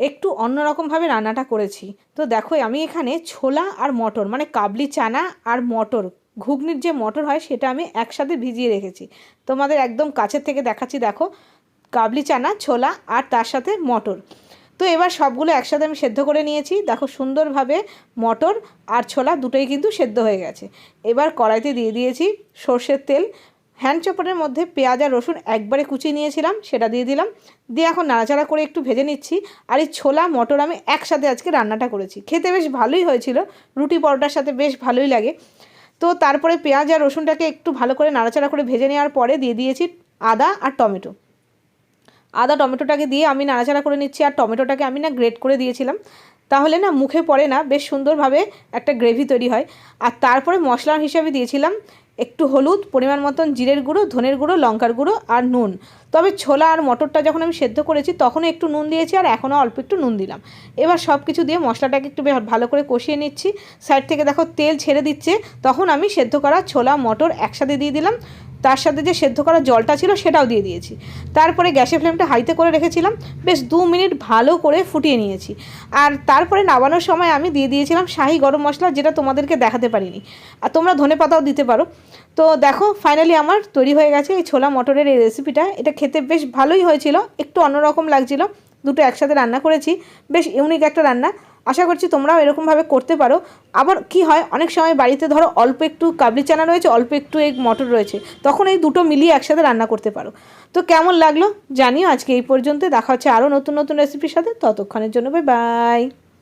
একটু অন্যরকমভাবে রান্নাটা করেছি। তো দেখো আমি এখানে ছোলা আর মটর মানে কাবলি চানা আর মটর, ঘুগনির যে মটর হয় সেটা আমি একসাথে ভিজিয়ে রেখেছি। তোমাদের একদম কাছের থেকে দেখাচ্ছি, দেখো, কাবলি চানা, ছোলা আর তার সাথে মটর। তো এবার সবগুলো একসাথে আমি সেদ্ধ করে নিয়েছি। দেখো, সুন্দরভাবে মটর আর ছোলা দুটোই কিন্তু সেদ্ধ হয়ে গেছে। এবার কড়াইতে দিয়ে দিয়েছি সর্ষের তেল হ্যান্ড চপারের মধ্যে পেঁয়াজ আর রসুন একবারে কুচিয়ে নিয়েছিলাম, সেটা দিয়ে দিলাম। দিয়ে এখন নাড়াচাড়া করে একটু ভেজে নিচ্ছি আর এই ছোলা, মটর আমি একসাথে আজকে রান্নাটা করেছি। খেতে বেশ ভালোই হয়েছিল, রুটি পরোটার সাথে বেশ ভালোই লাগে। তো তারপরে পেঁয়াজ আর রসুনটাকে একটু ভালো করে নাড়াচাড়া করে ভেজে নেওয়ার পরে দিয়ে দিয়েছি আদা আর টমেটো। আদা, টমেটোটাকে দিয়ে আমি নাড়াচাড়া করে নিচ্ছি আর টমেটোটাকে আমি না গ্রেট করে দিয়েছিলাম। তাহলে না মুখে পড়ে না, বেশ সুন্দরভাবে একটা গ্রেভি তৈরি হয়। আর তারপরে মশলা হিসাবে দিয়েছিলাম একটু হলুদ, পরিমাণ মতন জিরের গুঁড়ো, ধনের গুঁড়ো, লঙ্কার গুঁড়ো আর নুন। তবে ছোলা আর মটরটা যখন আমি সেদ্ধ করেছি, তখনও একটু নুন দিয়েছি আর এখনও অল্প একটু নুন দিলাম। এবার সব কিছু দিয়ে মশলাটাকে একটু ভালো করে কষিয়ে নিচ্ছি। সাইড থেকে দেখো তেল ছেড়ে দিচ্ছে। তখন আমি সেদ্ধ করা ছোলা, মটর একসাথে দিয়ে দিলাম। তার সাথে যে সেদ্ধ করা জলটা ছিল সেটাও দিয়ে দিয়েছি। তারপরে গ্যাসের ফ্লেমটা হাইতে করে রেখেছিলাম। বেশ দু মিনিট ভালো করে ফুটিয়ে নিয়েছি। আর তারপরে নামানোর সময় আমি দিয়ে দিয়েছিলাম শাহি গরম মশলা যেটা তোমাদেরকে দেখাতে পারিনি। আর তোমরা ধনে পাতাও দিতে পারো। তো দেখো ফাইনালি আমার তৈরি হয়ে গেছে এই ছোলা মটরের এই রেসিপিটা এটা খেতে বেশ ভালোই হয়েছিল, একটু অন্যরকম লাগছিল। দুটো একসাথে রান্না করেছি, বেশ ইউনিক একটা রান্না। আশা করছি তোমরাও এরকমভাবে করতে পারো। আবার কি হয়, অনেক সময় বাড়িতে ধরো অল্প একটু কাবলি চানা রয়েছে, অল্প একটু এই মটর রয়েছে, তখন এই দুটো মিলিয়ে একসাথে রান্না করতে পারো। তো কেমন লাগল জানিও আজকে এই পর্যন্ত দেখা হচ্ছে আরও নতুন নতুন রেসিপির সাথে। ততক্ষণের জন্য বাই বাই